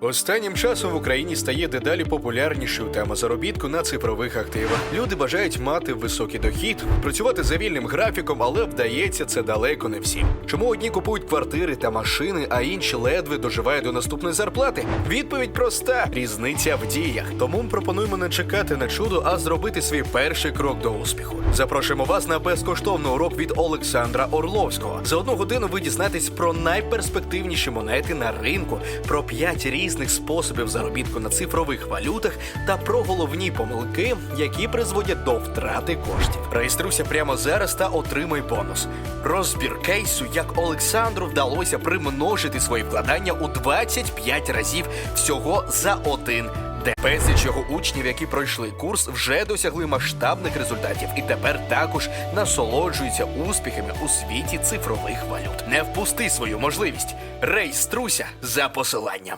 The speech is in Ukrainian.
Останнім часом в Україні стає дедалі популярнішою тема заробітку на цифрових активах. Люди бажають мати високий дохід, працювати за вільним графіком, але вдається це далеко не всім. Чому одні купують квартири та машини, а інші ледве доживають до наступної зарплати? Відповідь проста: різниця в діях. Тому ми пропонуємо не чекати на чудо, а зробити свій перший крок до успіху. Запрошуємо вас на безкоштовний урок від Олександра Орловського. За одну годину ви дізнаєтесь про найперспективніші монети на ринку, про п'ять різних способів заробітку на цифрових валютах та про головні помилки, які призводять до втрати коштів. Реєструйся прямо зараз та отримай бонус. Розбір кейсу, як Олександру вдалося примножити свої вкладання у 25 разів всього за один безліч його учнів, які пройшли курс, вже досягли масштабних результатів і тепер також насолоджуються успіхами у світі цифрових валют. Не впусти свою можливість. Реєструйся за посиланням.